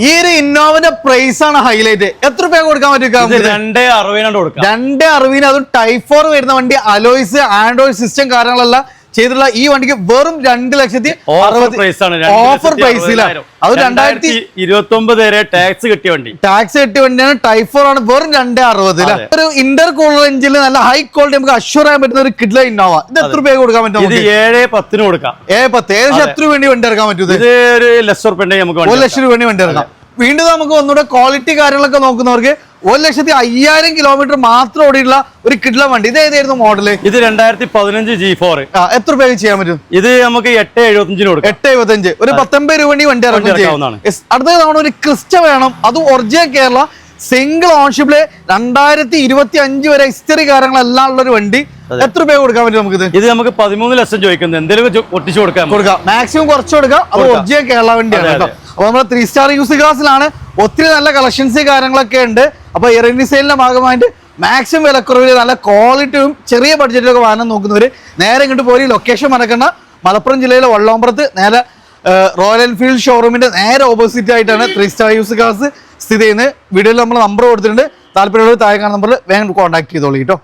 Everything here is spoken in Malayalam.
ഈ ഒരു ഇന്നോവന്റെ പ്രൈസ് ആണ് ഹൈലൈറ്റ് എത്ര രൂപ കൊടുക്കാൻ പറ്റും രണ്ടേ അറുപതിനാണ് കൊടുക്കാം. രണ്ടേ അറിവിന് അതും ടൈഫോർ വരുന്ന വണ്ടി അലോയ്സ് ആൻഡ്രോയിഡ് സിസ്റ്റം കാര്യങ്ങളെല്ലാം ചെയ്തിട്ടുള്ള ഈ വണ്ടിക്ക് വെറും രണ്ട് ലക്ഷത്തി ഓഫർ പ്രൈസ് ആണ് ഓഫർ പ്രൈസിലാണ് അത് രണ്ടായിരത്തി ഇരുപത്തി ഒമ്പത് വരെ ടാക്സ് കിട്ടിയ വണ്ടി. ടാക്സ് കിട്ടിയ വണ്ടിയാണ് ടൈഫോർ ആണ് വെറും രണ്ടേ അറുപത് ഒരു ഇന്റർ കൂളർ എഞ്ചിൽ നല്ല ഹൈ ക്വാളിറ്റി നമുക്ക് അഷ്യൂർ ചെയ്യാൻ പറ്റുന്ന ഒരു കിഡ്ല ഇന്നോവ ഇത് എത്ര രൂപ കൊടുക്കാൻ പറ്റും? ഏഴ് പത്തിന് കൊടുക്കാം. ഏ പത്ത്. ഏകദേശം എത്ര രൂപ വേണ്ടി വണ്ടി ഇറക്കാൻ പറ്റും ഇത്? ഒരു ലക്ഷം രൂപ നമുക്ക് ഒരു ലക്ഷം രൂപ വേണ്ടി വണ്ടി ഇറക്കാം. വീണ്ടും നമുക്ക് ഒന്നുകൂടെ ക്വാളിറ്റി കാര്യങ്ങളൊക്കെ നോക്കുന്നവർക്ക് ഒരു ലക്ഷത്തി അയ്യായിരം കിലോമീറ്റർ മാത്രം ഓടിയുള്ള ഒരു കിഡ്ല വണ്ടി. ഇത് ഏതായിരുന്നു മോഡൽ ഇത് രണ്ടായിരത്തി പതിനഞ്ച് ജി ഫോർ എത്ര രൂപയ്ക്ക് ചെയ്യാൻ പറ്റും? ഇത് നമുക്ക് എട്ട് എഴുപത്തഞ്ചിന് കൊടുക്കാം. എട്ട് എഴുപത്തഞ്ച് ഒരു പത്തൊമ്പത് രൂപ വണ്ടി വണ്ടി ഇറക്കാവുന്നതാണ്. അടുത്ത തവണ ഒരു ക്രിസ്റ്റ വേണം. അത് ഒറിജിനൽ കേരള സിംഗിൾ ഓൺഷിപ്പിൽ രണ്ടായിരത്തി ഇരുപത്തി അഞ്ച് വരെ ഹിസ്റ്ററി കാര്യങ്ങളെല്ലാം ഉള്ള ഒരു വണ്ടി. എത്ര രൂപ കൊടുക്കാൻ പറ്റും നമുക്ക് ഇത് നമുക്ക് പതിമൂന്ന് ലക്ഷം ചോദിക്കുന്നത് എന്തെങ്കിലും ഒട്ടിച്ചു കൊടുക്കാം കൊടുക്കാം. മാക്സിമം കുറച്ച് കൊടുക്കാം. അത്. ഒറിജിനൽ കേരള വണ്ടിയാണ് കേട്ടോ. അപ്പൊ നമ്മുടെ ത്രീ സ്റ്റാർ യൂസ് ക്ലാസ്സിലാണ് ഒത്തിരി നല്ല കളക്ഷൻസ് കാര്യങ്ങളൊക്കെ ഉണ്ട്. അപ്പൊ ഇറങ്ങി സെയിലിന്റെ ഭാഗമായിട്ട് മാക്സിമം വിലക്കുറവിൽ നല്ല ക്വാളിറ്റിയും ചെറിയ ബഡ്ജറ്റിലൊക്കെ വാഹനം നോക്കുന്നവർ നേരെ ഇങ്ങോട്ട് പോയി ലൊക്കേഷൻ മറക്കണ്ട. മലപ്പുറം ജില്ലയിലെ വള്ളോമ്പുറത്ത് നേരെ റോയൽ എൻഫീൽഡ് ഷോറൂമിന്റെ നേരെ ഓപ്പോസിറ്റ് ആയിട്ടാണ് ത്രീ സ്റ്റാർ യൂസ് ക്ലാസ് സ്ഥിതി ചെയ്യുന്നത്. വീഡിയോയിൽ നമ്മൾ നമ്പർ കൊടുത്തിട്ടുണ്ട്. താല്പര്യമുള്ളവർ താഴെ കാണുന്ന നമ്പറിൽ വേഗം കോൺടാക്ട് ചെയ്തോളൂ കേട്ടോ.